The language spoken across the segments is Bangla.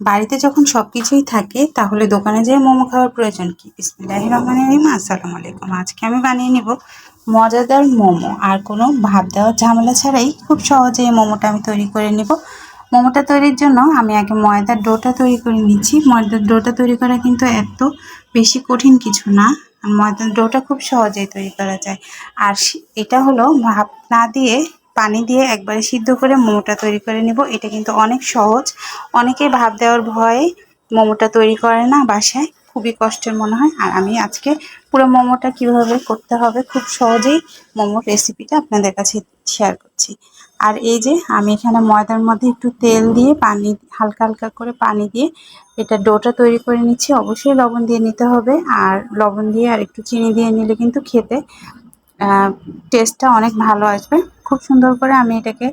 বাড়িতে যখন সব কিছুই থাকে, তাহলে দোকানে যেয়ে মোমো খাওয়ার প্রয়োজন কি? বিসমিল্লাহির রহমানির রহিম, আসসালামু আলাইকুম। আজকে আমি বানিয়ে নিব মজাদার মোমো। আর কোনো ভাব দেওয়ার ঝামেলা ছাড়াই খুব সহজে এই মোমোটা আমি তৈরি করে নিব। মোমোটা তৈরির জন্য আমি আগে ময়দার ডোটা তৈরি করে নিচ্ছি। ময়দার ডোটা তৈরি করা কিন্তু এত বেশি কঠিন কিছু না। ময়দার ডোটা খুব সহজেই তৈরি করা যায়। আর এটা হলো ভাপ না দিয়ে পানি দিয়ে একবারে সিদ্ধ করে মোমোটা তৈরি করে নিব। এটা কিন্তু অনেক সহজ। অনেকে ভাব দেওয়ার ভয়ে মোমোটা তৈরি করে না বাসায়। খুবই কষ্টের মনে হয়। আর আমি আজকে পুরো মোমোটা কীভাবে করতে হবে, খুব সহজেই মোমোর রেসিপিটা আপনাদের কাছে শেয়ার করছি। আর এই যে আমি এখানে ময়দার মধ্যে একটু তেল দিয়ে পানি, হালকা হালকা করে পানি দিয়ে এটা ডোটা তৈরি করে নিচ্ছি। অবশ্যই লবণ দিয়ে নিতে হবে। আর লবণ দিয়ে আর একটু চিনি দিয়ে নিলে কিন্তু খেতে টেস্টটা অনেক ভালো আসবে। খুব সুন্দর করে আমি এটাকে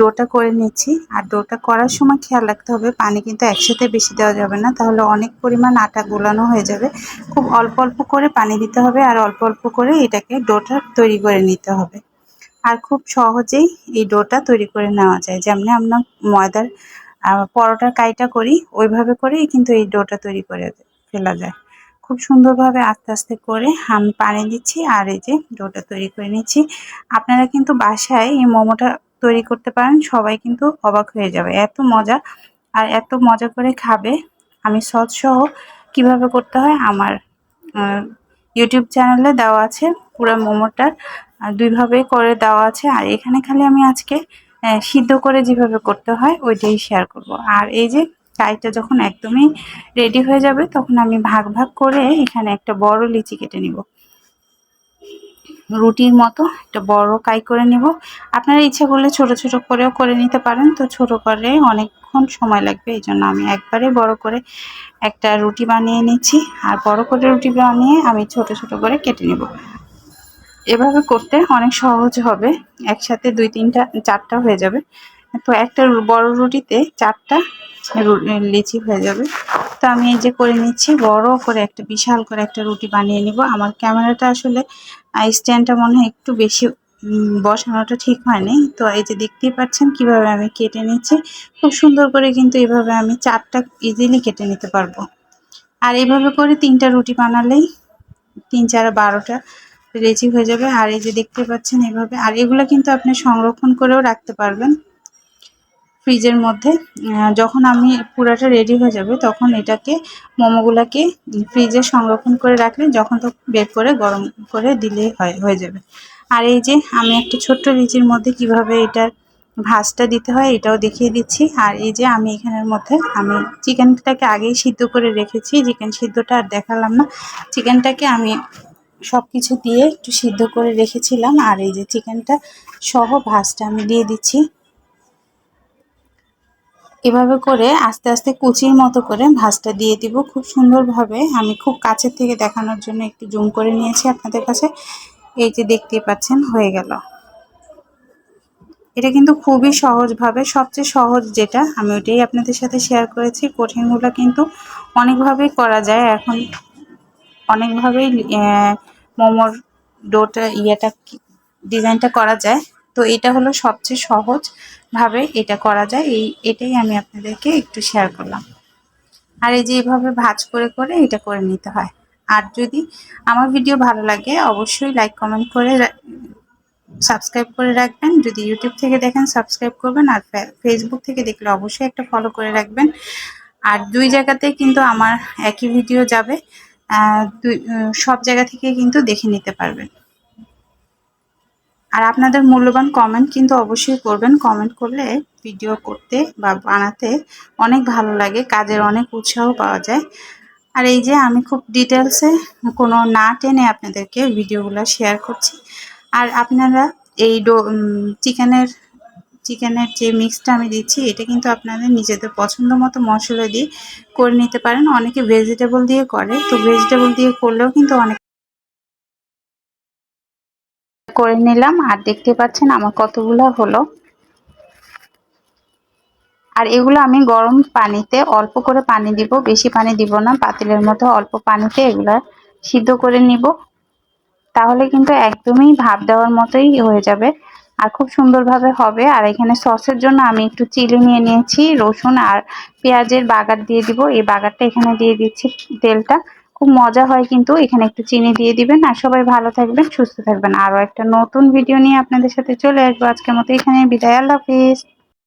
ডোটা করে নিচ্ছি। আর ডোটা করার সময় খেয়াল রাখতে হবে, পানি কিন্তু একসাথে বেশি দেওয়া যাবে না। তাহলে অনেক পরিমাণ আটা গোলানো হয়ে যাবে। খুব অল্প অল্প করে পানি দিতে হবে আর অল্প অল্প করে এটাকে ডোটা তৈরি করে নিতে হবে। আর খুব সহজেই এই ডোটা তৈরি করে নেওয়া যায়। যেমনি আমরা ময়দার পরোটার কাইটা করি, ওইভাবে করেই কিন্তু এই ডোটা তৈরি করে ফেলা যায়। খুব সুন্দরভাবে আস্তে আস্তে করে আমি পানি দিচ্ছি আর এই যে ডোটা তৈরি করে নিচ্ছি। আপনারা কিন্তু বাসায় এই মোমোটা তৈরি করতে পারেন, সবাই কিন্তু অবাক হয়ে যাবে। এত মজা আর এত মজা করে খাবে। আমি সহ কীভাবে করতে হয় আমার ইউটিউব চ্যানেলে দেওয়া আছে পুরো মোমোটার দুইভাবে করে দেওয়া আছে। আর এখানে খালি আমি আজকে সিদ্ধ করে যেভাবে করতে হয়, ওইটাই শেয়ার করব। আর এই যে চাইটা যখন একদমই রেডি হয়ে যাবে, তখন আমি ভাগ ভাগ করে এখানে একটা বড় লিচি কেটে নিব। রুটির মতো একটা বড় কাই করে নিব। আপনারা ইচ্ছা করলে ছোট ছোট করেও করে নিতে পারেন। তো ছোট করে অনেকক্ষণ সময় লাগবে, এই জন্য আমি একবারে বড় করে একটা রুটি বানিয়ে নিচ্ছি। আর বড় করে রুটি বানিয়ে আমি ছোট ছোট করে কেটে নেব। এভাবে করতে অনেক সহজ হবে। একসাথে দুই তিনটা, চারটা হয়ে যাবে। তো একটা বড় রুটিতে চারটা লিচি হয়ে যাবে। তো আমি এই যে করে নিচ্ছি, বড় করে একটা, বিশাল করে একটা রুটি বানিয়ে নিব। আমার ক্যামেরাটা আসলে স্ট্যান্ডটা মনে হয় একটু বেশি বসানোটা ঠিক হয়নি। তো এই যে দেখতেই পাচ্ছেন কীভাবে আমি কেটে নিচ্ছি। খুব সুন্দর করে কিন্তু এভাবে আমি চারটা ইজিলি কেটে নিতে পারব। আর এইভাবে করে তিনটা রুটি বানালেই তিন চার বারোটা রেজি হয়ে যাবে। আর এই যে দেখতে পাচ্ছেন এভাবে, আর এগুলো কিন্তু আপনি সংরক্ষণ করেও রাখতে পারবেন। ফ্রিজের মধ্যে যখন আমি পুরাটা রেডি হয়ে যাবে, তখন এটাকে, মোমোগুলাকে ফ্রিজে সংরক্ষণ করে রাখলে যখন তো বের করে গরম করে দিলেই হয়, হয়ে যাবে। আর এই যে আমি একটা ছোট্ট লিচির মধ্যে কীভাবে এটার ভাজটা দিতে হয়, এটাও দেখিয়ে দিচ্ছি। আর এই যে আমি এখানের মধ্যে, আমি চিকেনটাকে আগেই সিদ্ধ করে রেখেছি, চিকেন সিদ্ধটা আর দেখালাম না। চিকেনটাকে আমি সব কিছু দিয়ে একটু সিদ্ধ করে রেখেছিলাম, আর এই যে চিকেনটা সহ ভাজটা আমি দিয়ে দিচ্ছি। এভাবে করে আস্তে আস্তে কুচির মতো করে ভাজটা দিয়ে দিব। খুব সুন্দরভাবে। আমি খুব কাছের থেকে দেখানোর জন্য একটু জুম করে নিয়েছি আপনাদের কাছে। এই যে দেখতেই পাচ্ছেন, হয়ে গেল। এটা কিন্তু খুবই সহজভাবে, সবচেয়ে সহজ যেটা, আমি ওইটাই আপনাদের সাথে শেয়ার করেছি। কঠিনগুলো কিন্তু অনেকভাবেই করা যায়। এখন অনেকভাবেই মোমোর ডোটা, ইয়েটা ডিজাইনটা করা যায়। তো এটা হলো সবচেয়ে সহজভাবে এটা করা যায়। এই, এটাই আমি আপনাদেরকে একটু শেয়ার করলাম। আর এই যে এইভাবে ভাজ করে করে এটা করে নিতে হয়। আর যদি আমার ভিডিও ভালো লাগে, অবশ্যই লাইক কমেন্ট করে সাবস্ক্রাইব করে রাখবেন। যদি ইউটিউব থেকে দেখেন সাবস্ক্রাইব করবেন। আর ফেসবুক থেকে দেখলে অবশ্যই একটা ফলো করে রাখবেন। আর দুই জায়গাতে কিন্তু আমার একই ভিডিও যাবে। দুই সব জায়গা থেকে কিন্তু দেখে নিতে পারবেন। আর আপনাদের মূল্যবান কমেন্ট কিন্তু অবশ্যই করবেন। কমেন্ট করলে ভিডিও করতে বা বানাতে অনেক ভালো লাগে, কাজের অনেক উৎসাহ পাওয়া যায়। আর এই যে আমি খুব ডিটেলসে কোনো না টেনে আপনাদেরকে ভিডিওগুলো শেয়ার করছি। আর আপনারা এই ডো চিকেনের চিকেনের যে মিক্সটা আমি দিচ্ছি, এটা কিন্তু আপনাদের নিজেদের পছন্দ মতো মশলা দিয়ে করে নিতে পারেন। অনেকে ভেজিটেবল দিয়ে করে, তো ভেজিটেবল দিয়ে করলেও কিন্তু অনেক করে নিলাম আর দেখতে পাচ্ছেন আমার কতগুলো হলো। আর এগুলো আমি গরম পানিতে অল্প করে পানি দিব, বেশি পানি দিব না, পাতিলের মতো অল্প পানিতে এগুলা সিদ্ধ করে নিব। তাহলে কিন্তু একদমই ভাপ দেওয়ার মতোই হয়ে যাবে। আর খুব সুন্দরভাবে হবে। আর এখানে সসের জন্য আমি একটু চিলি নিয়ে নিয়েছি, রসুন আর পেঁয়াজের বাগার দিয়ে দিব। এই বাগারটা এখানে দিয়ে দিচ্ছি তেলটা। খুব মজা হয় কিন্তু। এখানে একটু চিনি দিয়ে দিবেন আর সবাই ভালো থাকবেন, সুস্থ থাকবেন। আরও একটা নতুন ভিডিও নিয়ে আপনাদের সাথে চলে আসব। আজকের মতো এখানে বিদায়। আল্লাহ হাফিজ।